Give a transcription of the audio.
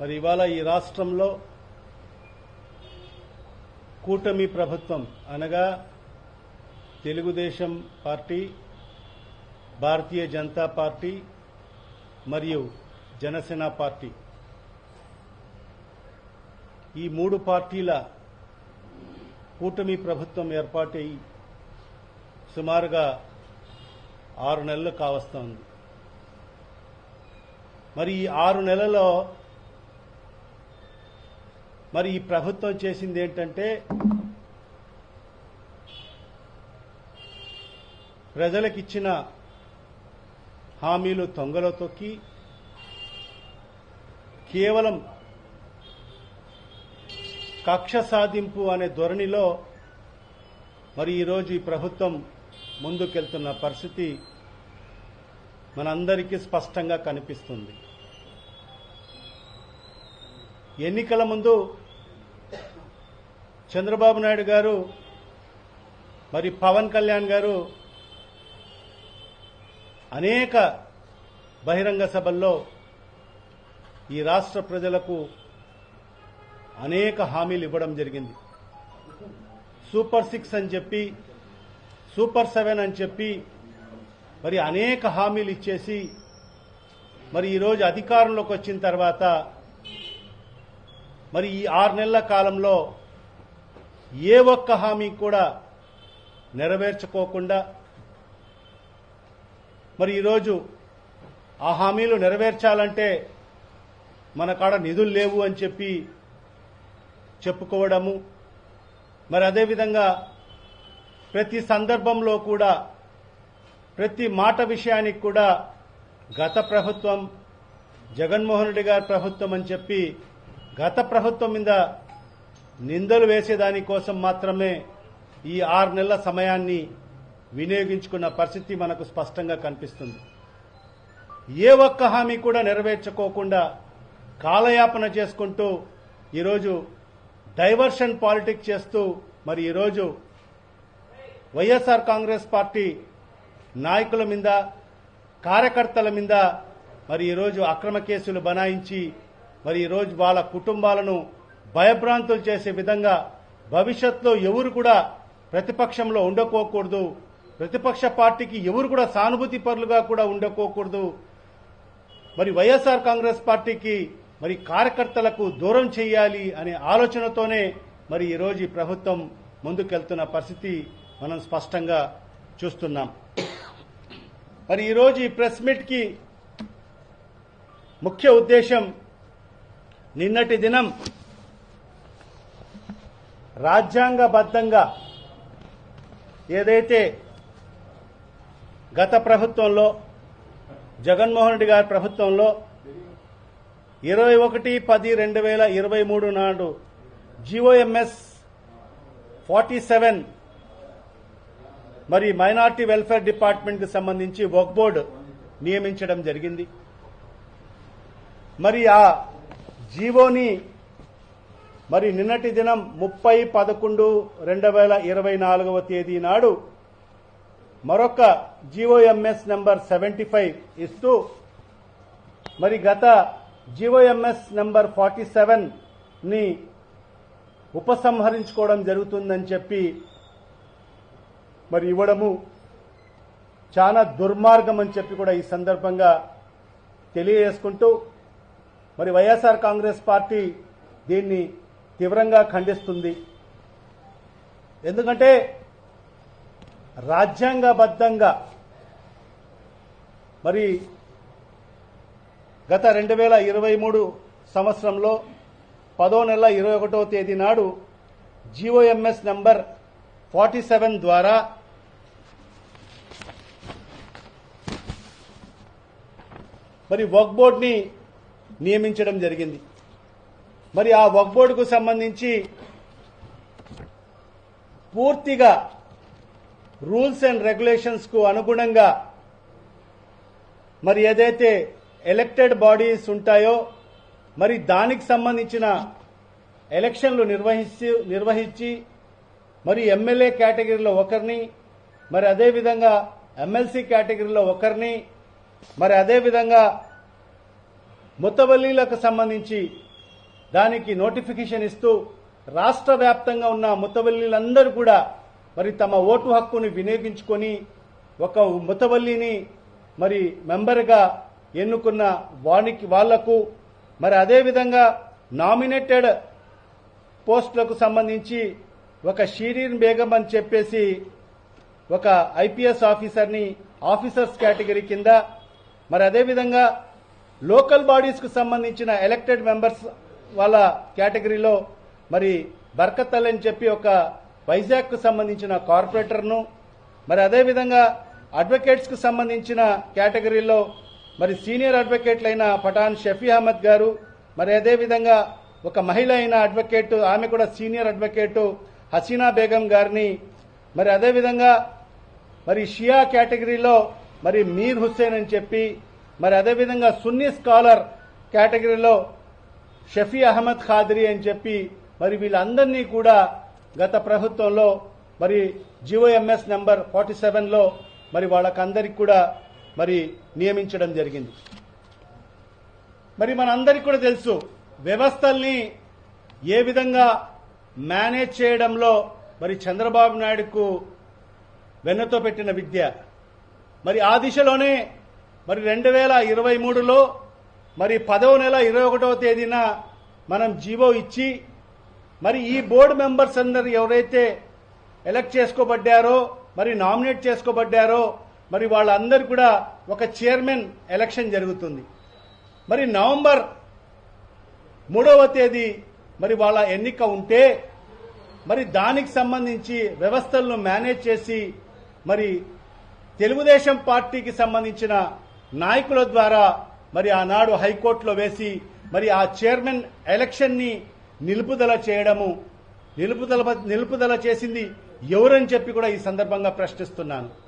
మరి ఇవాళ ఈ రాష్ట్రంలో కూటమి ప్రభుత్వం అనగా తెలుగుదేశం పార్టీ భారతీయ జనతా పార్టీ మరియు జనసేన పార్టీ. ఈ మూడు పార్టీల కూటమి ప్రభుత్వం ఏర్పాటై సుమారుగా ఆరు నెలలు కావస్తోంది. మరి ఈ ఆరు నెలలో మరి ఈ ప్రభుత్వం చేసింది ఏంటంటే ప్రజలకిచ్చిన హామీలు తొంగలో తొక్కి కేవలం కక్ష సాధింపు అనే ధోరణిలో మరి ఈరోజు ఈ ప్రభుత్వం ముందుకెళ్తున్న పరిస్థితి మనందరికీ స్పష్టంగా కనిపిస్తుంది. ఎన్నికల ముందు చంద్రబాబు నాయుడు గారు మరి పవన్ కళ్యాణ్ గారు అనేక బహిరంగ సభల్లో ఈ రాష్ట్ర ప్రజలకు అనేక హామీలు ఇవ్వడం జరిగింది. సూపర్ సిక్స్ అని చెప్పి సూపర్ సెవెన్ అని చెప్పి మరి అనేక హామీలు ఇచ్చేసి మరి ఈరోజు అధికారంలోకి వచ్చిన తర్వాత మరి ఈ ఆరు నెలల కాలంలో ఏ ఒక్క హామీ కూడా నెరవేర్చుకోకుండా మరి ఈరోజు ఆ హామీలు నెరవేర్చాలంటే మన కాడ నిధులు లేవు అని చెప్పి చెప్పుకోవడము మరి అదేవిధంగా ప్రతి సందర్భంలో కూడా ప్రతి మాట విషయానికి కూడా గత ప్రభుత్వం జగన్మోహన్ రెడ్డి గారి ప్రభుత్వం అని చెప్పి గత ప్రభుత్వం మీద నిందలు వేసేదాని కోసం మాత్రమే ఈ ఆరు నెలల సమయాన్ని వినియోగించుకున్న పరిస్థితి మనకు స్పష్టంగా కనిపిస్తుంది. ఏ ఒక్క హామీ కూడా నెరవేర్చుకోకుండా కాలయాపన చేసుకుంటూ ఈరోజు డైవర్షన్ పాలిటిక్స్ చేస్తూ మరి ఈరోజు వైఎస్ఆర్ కాంగ్రెస్ పార్టీ నాయకుల మీద కార్యకర్తల మీద మరి ఈరోజు అక్రమ కేసులు బనాయించి మరి ఈరోజు వాళ్ళ కుటుంబాలను భయభ్రాంతులు చేసే విధంగా భవిష్యత్తులో ఎవరు కూడా ప్రతిపక్షంలో ఉండకోకూడదు. ప్రతిపక్ష పార్టీకి ఎవరు కూడా సానుభూతి పరులుగా కూడా ఉండకోకూడదు. మరి వైఎస్ఆర్ కాంగ్రెస్ పార్టీకి మరి కార్యకర్తలకు దూరం చేయాలి అనే ఆలోచనతోనే మరి ఈరోజు ఈ ప్రభుత్వం ముందుకెళ్తున్న పరిస్థితి మనం స్పష్టంగా చూస్తున్నాం. మరి ఈరోజు ఈ ప్రెస్ మీట్కి ముఖ్య ఉద్దేశం నిన్నటి దినం రాజ్యాంగబద్ధంగా ఏదైతే గత ప్రభుత్వంలో జగన్మోహన్ రెడ్డి గారి ప్రభుత్వంలో ఇరవై ఒకటి పది రెండు వేల ఇరవై మూడు నాడు జిఓఎంఎస్ ఫార్టీ సెవెన్ మరి మైనార్టీ వెల్ఫేర్ డిపార్ట్మెంట్కి సంబంధించి వర్క్ బోర్డు నియమించడం జరిగింది. మరి ఆ జీవోని మరి నిన్నటి దినం ముప్పై పదకొండు రెండు వేల ఇరవై నాలుగవ తేదీ నాడు మరొక జీఓఎంఎస్ నెంబర్ సెవెంటీ ఫైవ్ ఇస్తూ మరి గత జీఓఎంఎస్ నెంబర్ ఫార్టీ సెవెన్ని ఉపసంహరించుకోవడం జరుగుతుందని చెప్పి మరి ఇవ్వడము చాలా దుర్మార్గం అని చెప్పి కూడా ఈ సందర్భంగా తెలియజేసుకుంటూ మరి వైఎస్ఆర్ కాంగ్రెస్ పార్టీ దీన్ని తీవ్రంగా ఖండిస్తుంది. ఎందుకంటే రాజ్యాంగబద్ధంగా మరి గత రెండు వేల ఇరవై మూడు సంవత్సరంలో పదో నెల ఇరవై ఒకటో తేదీ నాడు జీఓఎంఎస్ నంబర్ ఫార్టీ సెవెన్ ద్వారా మరి వర్క్ బోర్డ్ని నియమించడం జరిగింది. మరి ఆ వక్ బోర్డుకు సంబంధించి పూర్తిగా రూల్స్ అండ్ రెగ్యులేషన్స్కు అనుగుణంగా మరి ఏదైతే ఎలక్టెడ్ బాడీస్ ఉంటాయో మరి దానికి సంబంధించిన ఎలక్షన్లు నిర్వహించి నిర్వహించి మరి ఎమ్మెల్యే కేటగిరీలో ఒకరిని మరి అదేవిధంగా ఎమ్మెల్సీ కేటగిరీలో ఒకరిని మరి అదేవిధంగా ముత్తవల్లీలకు సంబంధించి దానికి నోటిఫికేషన్ ఇస్తూ రాష్ట్ర వ్యాప్తంగా ఉన్న ముతవల్లిలందరూ కూడా మరి తమ ఓటు హక్కుని వినియోగించుకొని ఒక ముతవల్లిని మరి మెంబర్గా ఎన్నుకున్న వానికి వాళ్ళకు మరి అదేవిధంగా నామినేటెడ్ పోస్టులకు సంబంధించి ఒక షీరీన్ బేగం అని చెప్పేసి ఒక ఐపీఎస్ ఆఫీసర్ని ఆఫీసర్స్ కేటగిరీ కింద మరి అదేవిధంగా లోకల్ బాడీస్కు సంబంధించిన ఎలక్టెడ్ మెంబర్స్ వాళ్ళ కేటగిరీలో మరి బర్కత్ అని చెప్పి ఒక వైజాగ్కు సంబంధించిన కార్పొరేటర్ను మరి అదేవిధంగా అడ్వకేట్స్కు సంబంధించిన కేటగిరీలో మరి సీనియర్ అడ్వకేట్లైన పఠాన్ షఫీ అహ్మద్ గారు మరి అదేవిధంగా ఒక మహిళ అయిన అడ్వకేట్ ఆమె కూడా సీనియర్ అడ్వకేట్ హసీనా బేగం గారిని మరి అదేవిధంగా మరి షియా కేటగిరీలో మరి మీర్ హుస్సేన్ అని చెప్పి మరి అదేవిధంగా సున్నీ స్కాలర్ కేటగిరీలో షఫీ అహ్మద్ ఖాద్రి అని చెప్పి మరి వీళ్ళందరినీ కూడా గత ప్రభుత్వంలో మరి జిఓఎంఎస్ నెంబర్ ఫార్టీ సెవెన్లో మరి వాళ్ళకందరికి కూడా మరి నియమించడం జరిగింది. మరి మనందరికీ కూడా తెలుసు వ్యవస్థల్ని ఏ విధంగా మేనేజ్ చేయడంలో మరి చంద్రబాబు నాయుడుకు వెన్నతో పెట్టిన విద్య. మరి ఆ దిశలోనే మరి రెండు వేల ఇరవై మూడులో మరి పదవ నెల ఇరవై ఒకటవ తేదీన మనం జీవో ఇచ్చి మరి ఈ బోర్డు మెంబర్స్ అందరు ఎవరైతే ఎలక్ట్ చేసుకోబడ్డారో మరి నామినేట్ చేసుకోబడ్డారో మరి వాళ్ళందరూ కూడా ఒక చైర్మన్ ఎలక్షన్ జరుగుతుంది. మరి నవంబర్ మూడవ తేదీ మరి వాళ్ళ ఎన్నిక ఉంటే మరి దానికి సంబంధించి వ్యవస్థలను మేనేజ్ చేసి మరి తెలుగుదేశం పార్టీకి సంబంధించిన నాయకుల ద్వారా మరి ఆనాడు హైకోర్టులో వేసి మరి ఆ చైర్మన్ ఎలక్షన్ని నిలుపుదల చేయడము నిలుపుదల నిలుపుదల చేసింది ఎవరని చెప్పి కూడా ఈ సందర్భంగా ప్రశ్నిస్తున్నాను.